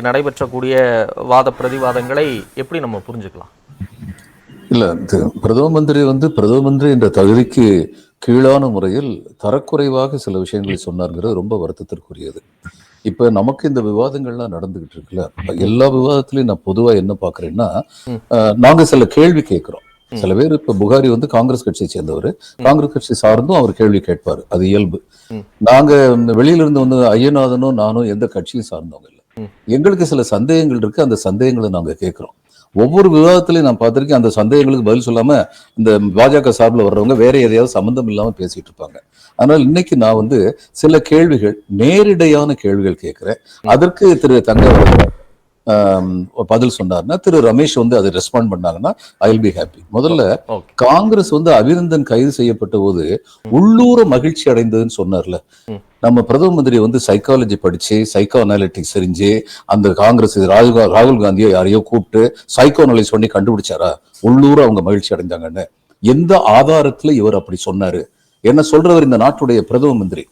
இன்னைக்கு நடைபெற்றக்கூடிய வாத பிரதிவாதங்களை எப்படி நம்ம புரிஞ்சுக்கலாம்? இல்ல பிரதம மந்திரி வந்து பிரதம மந்திரி என்ற தகுதிக்கு கீழான முறையில் தரக்குறைவாக சில விஷயங்களை சொன்னார்ங்கிறது ரொம்ப வருத்தத்திற்குரியது. இப்ப நமக்கு இந்த விவாதங்கள்லாம் நடந்துகிட்டு இருக்குல்ல எல்லா விவாதத்திலையும் நான் பொதுவா என்ன பாக்குறேன்னா அஹ், நாங்க சில கேள்வி கேட்கிறோம் சில பேர் இப்ப புகாரி வந்து காங்கிரஸ் கட்சியை சேர்ந்தவர். காங்கிரஸ் கட்சி சார்ந்தும் அவர் கேள்வி கேட்பாரு. அது இயல்பு. நாங்க இந்த வெளியில இருந்து வந்து ஐயநாதனும் நானும் எந்த கட்சியும் சார்ந்தவங்க இல்லை. எங்களுக்கு சில சந்தேகங்கள் இருக்கு. அந்த சந்தேகங்களை நாங்க கேட்கிறோம் ஒவ்வொரு விவாதத்திலையும் நான் பார்த்திருக்கேன் அந்த சந்தேகங்களுக்கு பதில் சொல்லாம இந்த பாஜக சார்பில் வர்றவங்க வேற எதையாவது சம்மந்தம் இல்லாம பேசிட்டு இருப்பாங்க. அதனால இன்னைக்கு நான் வந்து சில கேள்விகள் நேரிடையான கேள்விகள் கேட்கிறேன் அதற்கு திரு தங்க பதில் சொன்னார்னா திரு ரமேஷ் வந்து அதை ரெஸ்பாண்ட் பண்ணாங்கன்னா ஐ வில் பி ஹாப்பி முதல்ல காங்கிரஸ் வந்து அபிநந்தன் கைது செய்யப்பட்ட போது உள்ளூர மகிழ்ச்சி அடைந்ததுன்னு சொன்னார்ல. நம்ம பிரதம மந்திரி வந்து சைக்காலஜி படிச்சு சைக்கோ அனாலிட்டிக்ஸ் தெரிஞ்சு அந்த காங்கிரஸ் ராகுல் ராகுல் காந்தியோ யாரையோ கூப்பிட்டு சைக்கோ அனலைஸ் பண்ணி கண்டுபிடிச்சாரா? உள்ளூர அவங்க மகிழ்ச்சி அடைஞ்சாங்கன்னு. எந்த ஆதாரத்துல இவர் அப்படி சொன்னாரு? என்ன சொல்றவர் இந்த நாட்டுடைய பிரதம மந்திரி?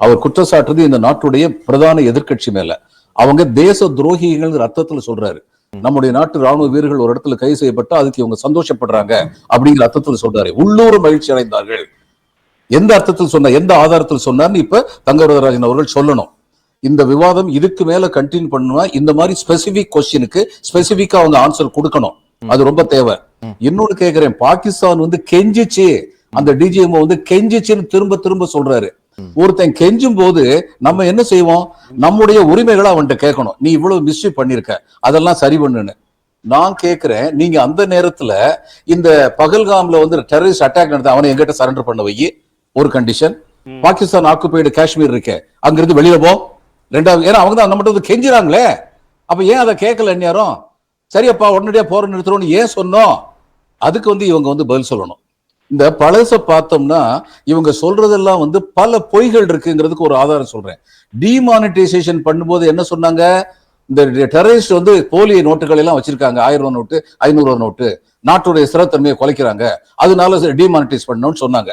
அவர் குற்றச்சாட்டுறது இந்த நாட்டுடைய பிரதான எதிர்க்கட்சி மேல. அவங்க தேச துரோகிகள் அர்த்தத்துல சொல்றாரு. நம்முடைய நாட்டு ராணுவ வீரர்கள் ஒரு இடத்துல கைது செய்யப்பட்டா அதுக்கு இவங்க சந்தோஷப்படுறாங்க அப்படிங்கிற அர்த்தத்துல சொல்றாரு. உள்ளூர் மகிழ்ச்சி அடைந்தார்கள். எந்த அர்த்தத்தில் சொன்ன எந்த ஆதாரத்தில் சொன்னார்னு இப்ப தங்கவரதராஜன் அவர்கள் சொல்லணும். இந்த விவாதம் இதுக்கு மேல கண்டினியூ பண்ணுவா இந்த மாதிரி ஸ்பெசிபிக் கொஸ்டினுக்கு ஸ்பெசிபிக்கா அவங்க ஆன்சர் கொடுக்கணும். அது ரொம்ப தேவை. இன்னொன்னு கேக்குறேன். பாகிஸ்தான் வந்து கெஞ்சிச்சு அந்த டிஜிஎம் வந்து கெஞ்சிச்சுன்னு திரும்ப திரும்ப சொல்றாரு. ஒருத்தன் கெஞ்சும் போது நம்ம என்ன செய்வோம்? நம்முடைய உரிமைகளை அவன்கிட்ட கேட்கணும். நீ இவ்வளவு மிஸ்யூ பண்ணிருக்க அதெல்லாம் சரி பண்ணுன்னு. நான் கேக்குறேன் நீங்க அந்த நேரத்துல இந்த பகல்காம்ல வந்து டெரரிஸ்ட் அட்டாக் நடத்த அவனை எங்கிட்ட சரண்டர் பண்ண வை. ஒரு கண்டிஷன். பாகிஸ்தான் ஆக்குபைடு காஷ்மீர் இருக்கே. அங்கிருந்து வெளியில போ. ரெண்டாவது ஏன்னா அவங்க தான் நம்மகிட்ட வந்து கெஞ்சுறாங்களே. அப்ப ஏன் அதை கேட்கல நேரம் சரியப்பா உடனடியா போற நிறுத்துறோம்னு ஏன் சொன்னோம்? அதுக்கு வந்து இவங்க வந்து பதில் சொல்லணும். இந்த பழச பார்த்தோம்னா இவங்க சொல்றதெல்லாம் வந்து பல பொய்கள் இருக்குங்கிறதுக்கு ஒரு ஆதாரம் சொல்றேன். டிமானிட்டைசேஷன் பண்ணும்போது என்ன சொன்னாங்க? இந்த டெரரிஸ்ட் வந்து போலி நோட்டுகள் எல்லாம் வச்சிருக்காங்க. ஆயிரம் ரூபா நோட்டு ஐநூறு ரூபா நோட்டு. நாட்டுடைய ஸ்திரத்தன்மையை குலைக்கிறாங்க. அதனால டிமானிட்டைஸ் பண்ணணும்னு சொன்னாங்க.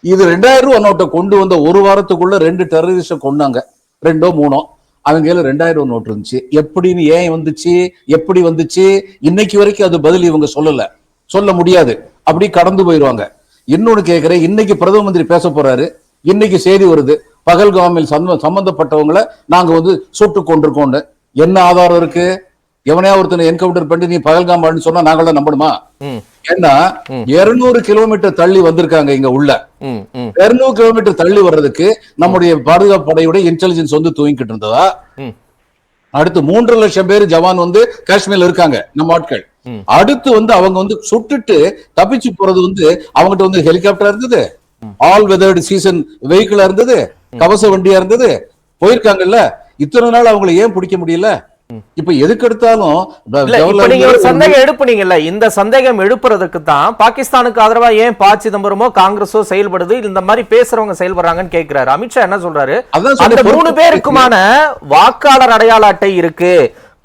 இது ரெண்டாயிரம் ரூபா நோட்டை கொண்டு வந்த ஒரு வாரத்துக்குள்ள ரெண்டு டெரரிஸ்ட கொண்டாங்க ரெண்டோ மூணோ. அவங்க கையில ரெண்டாயிரம் ரூபா நோட்டு இருந்துச்சு. எப்படின்னு ஏன் வந்துச்சு? எப்படி வந்துச்சு? இன்னைக்கு வரைக்கும் அது பதில் இவங்க சொல்லல. சொல்ல முடியாது. அப்படி கடந்து போயிடுவாங்க இன்னொன்னு கேக்குறேன் இன்னைக்கு பிரதம மந்திரி பேச போறாரு இன்னைக்கு செய்தி வருது பகல்காமில் சம்பந்தப்பட்டவங்கள நாங்க வந்து சுட்டு கொண்டிருக்கோம்னு என்ன ஆதாரம் இருக்கு? எவனையா ஒருத்தனை என்கவுண்டர் பண்ணி நீ பகல்காம் சொன்னா நாங்கள நம்பணுமா? ஏன்னா. இருநூறு கிலோமீட்டர் தள்ளி வந்திருக்காங்க இங்க உள்ள. இருநூறு கிலோமீட்டர் தள்ளி வர்றதுக்கு நம்முடைய பாதுகாப்பு படையுடைய இன்டெலிஜென்ஸ் வந்து தூங்கிக்கிட்டு இருந்ததா? அடுத்து மூன்று லட்சம் பேர் ஜவான் வந்து காஷ்மீர்ல இருக்காங்க நம்ம ஆட்கள். அடுத்து வந்து அவங்க வந்து சுட்டுட்டு தப்பிச்சு போறது வந்து அவங்ககிட்ட வந்து ஹெலிகாப்டர் இருந்தது. ஆல் வெதர்டு சீசன் வெஹிக்கிளா இருந்தது. கவச வண்டியா இருந்தது. போயிருக்காங்கல்ல. இத்தனை நாள் அவங்களை ஏன் பிடிக்க முடியல? இப்ப எதுக்கு எடுத்தாலும் நீங்க ஒரு சந்தேகம் எழுப்புனீங்கல்ல. இந்த சந்தேகம் எழுப்புறதுக்கு தான் பாகிஸ்தானுக்கு ஆதரவா ஏன் ப. சிதம்பரமோ காங்கிரஸோ செயல்படுது? இந்த மாதிரி பேசுறவங்க செயல்படுறாங்கன்னு கேக்குறாரு. அமித்ஷா என்ன சொல்றாரு? அந்த மூணு பேருக்குமான வாக்காளர் அடையாள அட்டை இருக்கு.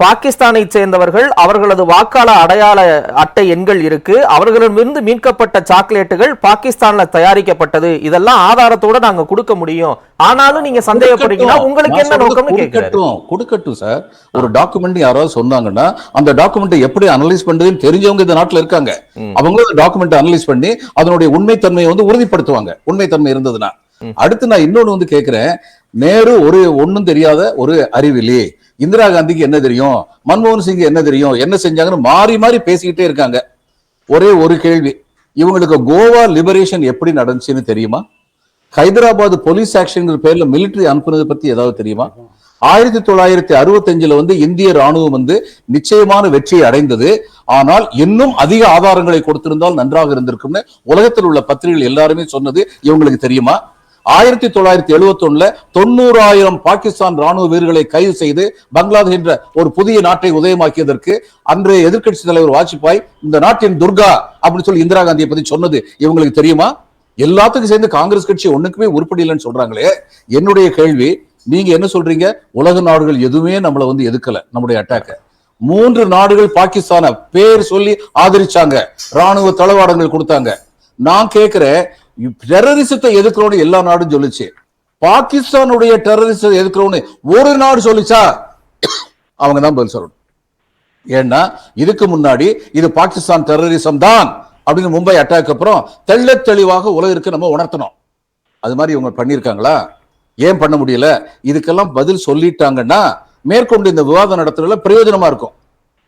பாகிஸ்தானை சேர்ந்தவர்கள் அவர்களது வாக்காளர் அடையாள அட்டை எண்கள் இருக்கு. அவர்களிடமிருந்து மீட்கப்பட்ட சாக்லேட்டுகள் பாகிஸ்தான்ல தயாரிக்கப்பட்டது. இதெல்லாம் ஆதாரத்தோட நாங்க கொடுக்க முடியும். ஆனாலும் நீங்க சந்தேகப்படுறீங்கன்னா. உங்களுக்கு என்ன நோக்கம்னு கேக்குறாரு. கொடுக்கட்டும். சார் ஒரு டாக்குமெண்ட் யாராவது சொன்னாங்கன்னா அந்த டாக்குமெண்ட்டை எப்படி அனலைஸ் பண்றதுன்னு தெரிஞ்சவங்க இந்த நாட்டுல இருக்காங்க. அவங்க டாக்குமெண்ட் அனலைஸ் பண்ணி அதனுடைய உண்மைத்தன்மையை வந்து உறுதிப்படுத்துவாங்க. உண்மைத்தன்மை இருந்ததுன்னா. அடுத்து நான் இன்னொன்னு வந்து கேக்குறேன். நேரு ஒரு ஒன்றும் தெரியாத ஒரு அறிவிலி. இந்திரா காந்திக்கு என்ன தெரியும்? மன்மோகன் சிங் என்ன தெரியும்? என்ன செஞ்சாங்கன்னு மாறி மாறி பேசிக்கிட்டே இருக்காங்க. ஒரே ஒரு கேள்வி. இவங்களுக்கு கோவா லிபரேஷன் எப்படி நடந்துச்சுன்னு தெரியுமா? ஹைதராபாத் போலீஸ் ஆக்ஷன் பேர்ல மிலிட்டரி அனுப்புனது பத்தி ஏதாவது தெரியுமா? ஆயிரத்தி தொள்ளாயிரத்தி அறுபத்தஞ்சுல வந்து இந்திய ராணுவம் வந்து நிச்சயமான வெற்றியை அடைந்தது. ஆனால் இன்னும் அதிக ஆதாரங்களை கொடுத்திருந்தால் நன்றாக இருந்திருக்கும்னு உலகத்தில் உள்ள பத்திரிகைகள் எல்லாருமே சொன்னது இவங்களுக்கு தெரியுமா? ஆயிரத்தி தொள்ளாயிரத்தி எழுபத்தி ஒண்ணுல தொண்ணூறாயிரம் பாகிஸ்தான் ராணுவ வீரர்களை கைது செய்து பங்களாதேஷ் என்ற ஒரு புதிய நாட்டை உதயமாக்கியதற்கு அன்றைய எதிர்க்கட்சி தலைவர் வாஜ்பாய் இந்த நாட்டின் துர்கா அப்படின்னு சொல்லி இந்திரா காந்தியை பத்தி சொன்னது இவங்களுக்கு தெரியுமா? எல்லாத்துக்கும் சேர்ந்து காங்கிரஸ் கட்சி ஒண்ணுக்குமே உருப்படி இல்லைன்னு சொல்றாங்களே. என்னுடைய கேள்வி நீங்க என்ன சொல்றீங்க? உலக நாடுகள் எதுவுமே நம்மளை வந்து எதுக்கல நம்முடைய அட்டாக்க மூன்று நாடுகள் பாகிஸ்தான பேர் சொல்லி ஆதரிச்சாங்க ராணுவ தளவாடங்கள் கொடுத்தாங்க. நான் கேட்கிறேன் டெரரிசத்தை எதிர்க்கிறோன்னு எல்லா நாடும் சொல்லுச்சு. பாகிஸ்தானுடைய டெரரிசத்தை எதிர்க்கிறோன்னு ஒரு நாடு சொல்லிச்சா? அவங்க தான் பதில் சொல்லணும். ஏன்னா இதுக்கு முன்னாடி இது பாகிஸ்தான் டெரரிசம் தான் அப்படின்னு மும்பை அட்டாக் அப்புறம் தெள்ள தெளிவாக உலகிற்கு நம்ம உணர்த்தணும். அது மாதிரி இவங்க பண்ணியிருக்காங்களா? ஏன் பண்ண முடியல? இதுக்கெல்லாம் பதில் சொல்லிட்டாங்கன்னா மேற்கொண்டு இந்த விவாதம் நடத்துறதுல பிரயோஜனமா இருக்கும்.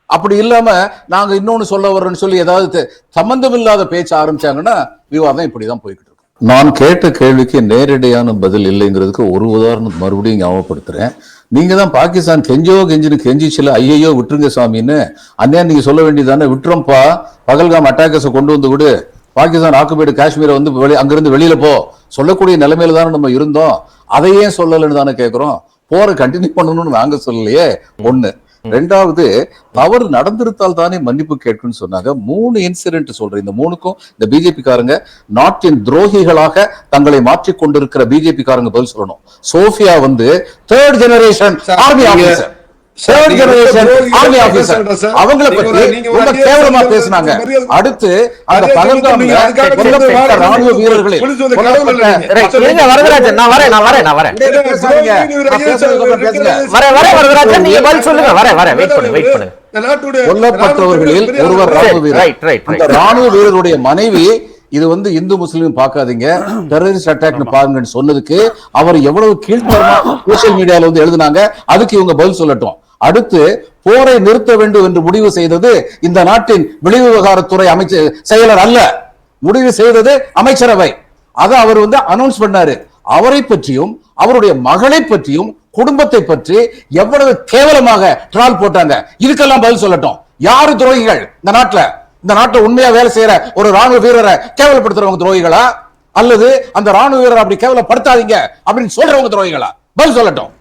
அப்படி இல்லாம நாங்க இன்னொன்னு சொல்ல வரோம்னு சொல்லி ஏதாவது சம்பந்தம் இல்லாத பேச்ச ஆரம்பிச்சாங்கன்னா விவாதம் இப்படிதான் போய்கிட்டு இருக்கும். நான் கேட்ட கேள்விக்கு நேரடியான பதில் இல்லைங்கிறதுக்கு ஒரு உதாரணம் மறுபடியும் ஞாபகப்படுத்துறேன். நீங்க தான் பாகிஸ்தான் கெஞ்சோ கெஞ்சின்னு கெஞ்சிச்சுல ஐயையோ விட்டுருங்க சாமின்னு. அண்ணே நீங்க சொல்ல வேண்டியதானே விட்டுறோம்ப்பா. பகல்காம் அட்டாக்கஸை கொண்டு வந்து விடு. பாகிஸ்தான் ஆக்குபைடு காஷ்மீரை வந்து வெளி அங்கிருந்து வெளியில போ. சொல்லக்கூடிய நிலைமையில தானே நம்ம இருந்தோம். அதை ஏன் சொல்லலைன்னு தானே கேட்குறோம் போரை கண்டினியூ பண்ணணும்னு நாங்க சொல்லலையே. ஒன்று ரெண்டாவது தவறு நடந்திருந்தால் தானே மன்னிப்பு கேட்கும்னு சொன்னாங்க. மூணு இன்சிடென்ட் சொல்றேன். இந்த மூணுக்கும் இந்த பிஜேபி காரங்க நாட்டின் துரோகிகளாக தங்களை மாற்றிக் கொண்டிருக்கிற பிஜேபி காரங்க பதில் சொல்லணும். சோஃபியா வந்து third generation army officer army officer. அவங்கள பத்தி ரொம்ப கேவலமா பேசினாங்க. அடுத்து அந்த கொல்லப்பட்ட ராணுவ வாழ- வீரர்களில் புரிஞ்சு வந்து கடவுள் கொல்லப்பட்ட இல்லைங்க. ரைட் இருங்க வரதராஜன் நான் வரேன் நான் வரேன் நான் வரேன். இடையில பேசாதீங்க. நான் பேசுறதுக்கு அப்புறம் பேசுங்க. வரேன் வரேன் வரதராஜன் நீங்க பதில் சொல்லுங்க. வரேன் வரேன் வெயிட் பண்ணுங்க வெயிட் பண்ணுங்க கொல்லப்பட்டவர்களில் ஒருவர் ராணுவ வீரர். அந்த வீரருடைய மனைவி இது வந்து இந்து முஸ்லீம் பார்க்காதீங்க. டெரரிஸ்ட் அட்டாக்னு பாருங்கன்னு சொன்னதுக்கு அவர் எவ்வளவு கீழ்த்தரமா சோசியல் மீடியால வந்து எழுதுனாங்க. அதுக்கு இவங்க பதில் சொல்லட்டும். அடுத்து போரை நிறுத்த வேண்டும் என்று முடிவு செய்தது இந்த நாட்டின் வெளிவிவகாரத்துறை அமைச்சர் செயலர் அல்ல. முடிவு செய்தது அமைச்சரவை. அதை அவர் வந்து அனௌன்ஸ் பண்ணாரு. அவரை பற்றியும் அவருடைய மகளை பற்றியும் குடும்பத்தை பற்றி எவ்வளவு கேவலமாக ட்ரால் போட்டாங்க. இதுக்கெல்லாம் பதில் சொல்லட்டும். யாரு துரோகிகள் இந்த நாட்டுல? இந்த நாட்டை உண்மையா வேலை செய்யற ஒரு ராணுவ வீரரை கேவலப்படுத்துறவங்க துரோகிகளா? அல்லது அந்த ராணுவ வீரரை அப்படி கேவலப்படுத்தாதீங்க அப்படின்னு சொல்றவங்க துரோகிகளா? பதில் சொல்லட்டும்.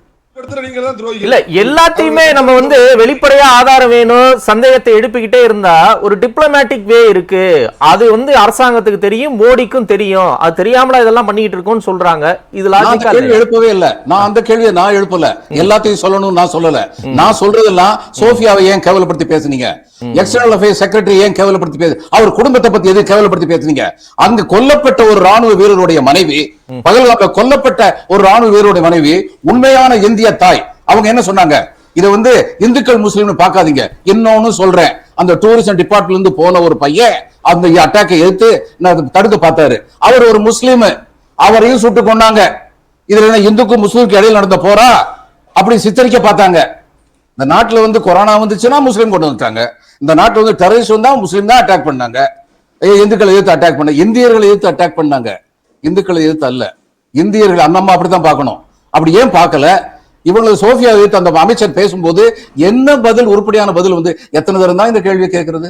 இல்ல எல்லாத்தையுமே நம்ம வந்து வெளிப்படையா ஆதாரம் வேணும் சந்தேகத்தை எழுப்பிக்கிட்டே இருந்தா ஒரு டிப்ளமேட்டிக் வே இருக்கு. அது வந்து அரசாங்கத்துக்கு தெரியும் மோடிக்கும் தெரியும். அது தெரியாமலா இதெல்லாம் பண்ணிக்கிட்டு இருக்கோம்னு சொல்றாங்க. இது நான் அந்த லாஜிக்கா கேள்வி எழுப்பவே இல்ல. நான் அந்த கேள்வியை நான் எழுப்பல. எல்லாத்தையும் சொல்லணும்னு நான் சொல்லல. நான் சொல்றதெல்லாம் சோஃபியாவை ஏன் கேவலப்படுத்தி பேசுனீங்க? எக்ஸ்டர்னல் அஃபேர்ஸ் செக்ரட்டரி ஏன் கேவலப்படுத்தி பேசு அவர் குடும்பத்தை பத்தி எது கேவலப்படுத்தி பேசுனீங்க? அங்க கொல்லப்பட்ட ஒரு ராணுவ வீரருடைய மனைவி பகல்காம்ல கொல்லப்பட்ட ஒரு ராணுவ வீரருடைய மனைவி உண்மையான இந்திய தாய். அவங்க என்ன சொன்னாங்க? இதை வந்து இந்துக்கள் முஸ்லீம்னு பார்க்காதீங்க. இன்னொன்னு சொல்றேன். அந்த டூரிசம் டிபார்ட்மெண்ட்ல இருந்து போன ஒரு பையன் அந்த அட்டாக்கை எடுத்து நான் தடுத்து பார்த்தாரு. அவர் ஒரு முஸ்லீம். அவரையும் சுட்டு கொண்டாங்க இதுல என்ன இந்துக்கும் முஸ்லீமுக்கு இடையில நடந்த போரா? அப்படி சித்தரிக்க பார்த்தாங்க. இந்த நாட்டுல வந்து கொரோனா வந்துச்சுன்னா முஸ்லீம் கொண்டு வந்துட்டாங்க. இந்த நாட்டுல வந்து டெரரிஸ்ட் வந்தா முஸ்லீம் தான் அட்டாக் பண்ணாங்க. இந்துக்களை எதிர்த்து அட்டாக் பண்ண இந்தியர்களை எதிர்த்து அட்டாக் பண்ணாங்க. இந்துக்களை எதிர்த்து அல்ல. இந்தியர்கள் அண்ணம்மா அப்படித்தான் பார்க்கணும். அப்படி ஏன் பார்க்கல? இவங்களுக்கு சோஃபியா எதிர்த்து அந்த அமைச்சர் பேசும்போது என்ன பதில் உருப்படியான பதில் வந்து எத்தனை தரம் தான் இந்த கேள்வியை கேட்கறது?